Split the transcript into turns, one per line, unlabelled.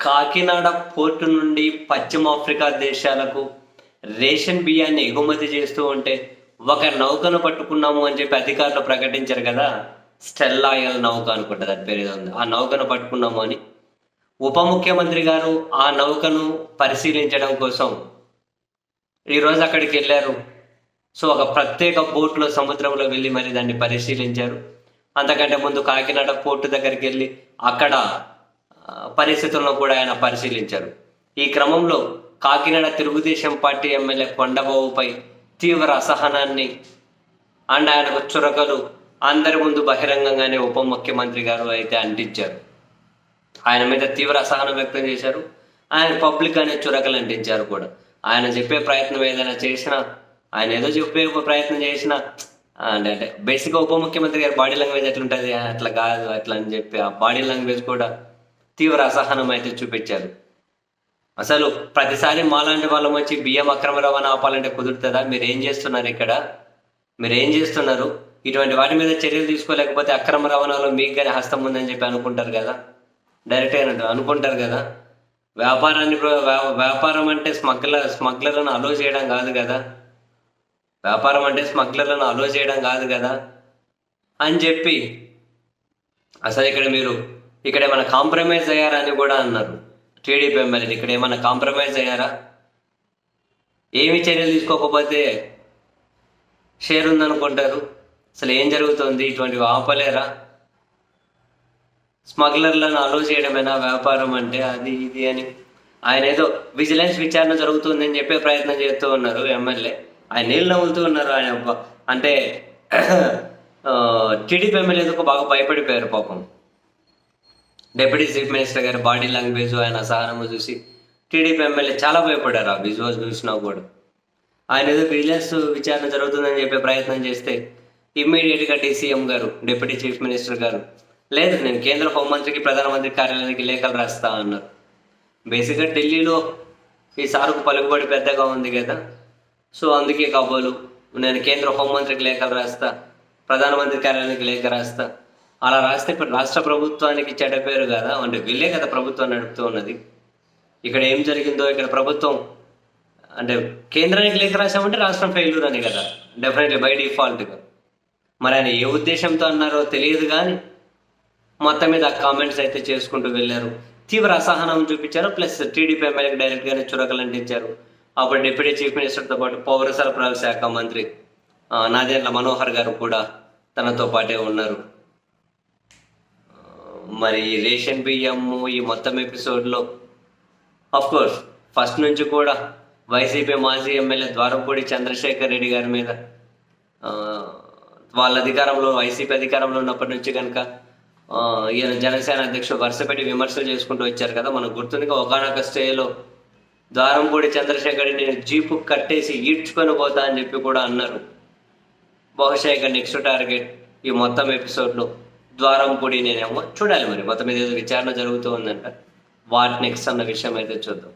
Kakinada port నుండి పశ్చిమ Africa దేశాలకు రేషన్ బియ్యాన్ని ఎగుమతి చేస్తూ ఉంటే ఒక నౌకను పట్టుకున్నాము అని చెప్పి అధికారులు ప్రకటించారు కదా. స్టెల్లాయల్ నౌక అనుకుంటా దాని పేరు ఏదో ఉంది. ఆ నౌకను పట్టుకున్నాము అని. ఉప ముఖ్యమంత్రి గారు ఆ నౌకను పరిశీలించడం కోసం ఈరోజు అక్కడికి వెళ్ళారు. సో ఒక ప్రత్యేక బోట్లో సముద్రంలో వెళ్ళి మరి దాన్ని పరిశీలించారు. అంతకంటే ముందు కాకినాడ పోర్టు దగ్గరికి వెళ్ళి అక్కడ పరిస్థితులను కూడా ఆయన పరిశీలించారు. ఈ క్రమంలో కాకినాడ తెలుగుదేశం పార్టీ ఎమ్మెల్యే కొండబాబుపై తీవ్ర అసహనాన్ని అండ్ ఆయనకు చురకలు అందరి ముందు బహిరంగంగానే ఉప ముఖ్యమంత్రి గారు అయితే అంటించారు. ఆయన మీద తీవ్ర అసహనం వ్యక్తం చేశారు. ఆయన పబ్లిక్ అనే చురకలు అంటించారు కూడా. ఆయన చెప్పే ప్రయత్నం ఏదైనా చేసినా ఆయన ఏదో చెప్పే ప్రయత్నం చేసినా అంటే అంటే బేసిక్గా ఉప ముఖ్యమంత్రి గారి బాడీ లాంగ్వేజ్ ఎట్లుంటుంది అట్లా కాదు అట్లా అని చెప్పి ఆ బాడీ లాంగ్వేజ్ కూడా తీవ్ర అసహనం అయితే చూపించారు. అసలు ప్రతిసారి మాలాంటి వాళ్ళం వచ్చి బియ్యం అక్రమ రవాణా ఆపాలంటే కుదురుతుందా? మీరు ఏం చేస్తున్నారు ఇక్కడ? మీరు ఏం చేస్తున్నారు? ఇటువంటి వాటి మీద చర్యలు తీసుకోలేకపోతే అక్రమ రవాణాలో మీకు కానీ హస్తం ఉందని చెప్పి అనుకుంటారు కదా? డైరెక్ట్ అయినట్టు అనుకుంటారు కదా? వ్యాపారాన్ని ప్ర- వ్యా- వ్యాపారం అంటే స్మగ్లర్ స్మగ్లర్లను అలో చేయడం కాదు కదా? వ్యాపారం అంటే స్మగ్లర్లను అలో చేయడం కాదు కదా? అని చెప్పి అసలు ఇక్కడ మీరు ఇక్కడ ఏమైనా కాంప్రమైజ్ అయ్యారా అని కూడా అన్నారు. టీడీపీ ఎమ్మెల్యేలు ఇక్కడ ఏమైనా కాంప్రమైజ్ అయ్యారా? ఏమి చర్యలు తీసుకోకపోతే షేర్ ఉందనుకుంటారు. అసలు ఏం జరుగుతుంది? ఇటువంటివి ఆపలేరా? స్మగ్లర్లను అలో చేయడమేనా? వ్యాపారం అంటే అది ఇది అని. ఆయన ఏదో విజిలెన్స్ విచారణ జరుగుతుందని చెప్పే ప్రయత్నం చేస్తూ ఉన్నారు ఎమ్మెల్యే. ఆయన నీళ్ళు నవ్వుతూ ఉన్నారు ఆయన అంటే టీడీపీ ఎమ్మెల్యే బాగా భయపడిపోయారు పాపం. డిప్యూటీ చీఫ్ మినిస్టర్ గారి బాడీ లాంగ్వేజ్ ఆయన సహనము చూసి టీడీపీ ఎమ్మెల్యే చాలా భయపడ్డారు ఆ విజువల్స్ చూసినా కూడా. ఆయన ఏదో విజిలెన్స్ విచారణ జరుగుతుందని చెప్పే ప్రయత్నం చేస్తే ఇమ్మీడియట్గా డీసీఎం గారు డిప్యూటీ చీఫ్ మినిస్టర్ గారు లేదు నేను కేంద్ర హోంమంత్రికి ప్రధానమంత్రి కార్యాలయానికి లేఖలు రాస్తా అన్నారు. బేసిక్గా ఢిల్లీలో ఈ సారుకు పలుకుబడి పెద్దగా ఉంది కదా. సో అందుకే కాబోలు నేను కేంద్ర హోంమంత్రికి లేఖలు రాస్తా ప్రధానమంత్రి కార్యాలయానికి లేఖ రాస్తా అలా రాస్తే ఇప్పుడు రాష్ట్ర ప్రభుత్వానికి చెడ్డ పేరు కదా? అంటే వీళ్ళే కదా ప్రభుత్వం నడుపుతూ ఉన్నది. ఇక్కడ ఏం జరిగిందో ఇక్కడ ప్రభుత్వం అంటే కేంద్రానికి లేఖ రాసామంటే రాష్ట్రం ఫెయిల్యూర్ అని కదా. డెఫినెట్లీ బై డిఫాల్ట్గా మరి ఆయన ఏ ఉద్దేశంతో అన్నారో తెలియదు కానీ మొత్తం మీద కామెంట్స్ అయితే చేసుకుంటూ వెళ్ళారు. తీవ్ర అసహనం చూపించారు. ప్లస్ టీడీపీ ఎమ్మెల్యేకి డైరెక్ట్గానే చురకలు అంటించారు అప్పుడు డిప్యూటీ చీఫ్ మినిస్టర్తో పాటు పౌర సరఫరాల శాఖ మంత్రి నాదేండ్ల మనోహర్ గారు కూడా తనతో పాటే ఉన్నారు. మరి రేషన్ బియ్యము ఈ మొత్తం ఎపిసోడ్లో. కోర్స్ ఫస్ట్ నుంచి కూడా వైసీపీ మాజీ ఎమ్మెల్యే ద్వారంపూడి చంద్రశేఖర్ రెడ్డి గారి మీద వాళ్ళ అధికారంలో వైసీపీ అధికారంలో ఉన్నప్పటి నుంచి కనుక ఈయన జనసేన అధ్యక్షుడు వరుసపెట్టి విమర్శలు చేసుకుంటూ వచ్చారు కదా మనకు గుర్తుందిగా ఒకనొక స్టేలో ద్వారంపూడి చంద్రశేఖర్ రెడ్డి నేను జీపు కట్టేసి ఈడ్చుకొని పోతా అని చెప్పి కూడా అన్నారు. బహుశా ఇక నెక్స్ట్ టార్గెట్ ఈ మొత్తం ఎపిసోడ్లో. ద్వారంపూడి నేనేమో చూడాలి మరి. మొత్తం మీద ఏదో విచారణ జరుగుతూ ఉందంట. వాట్ నెక్స్ట్ అన్న విషయం అయితే చూద్దాం.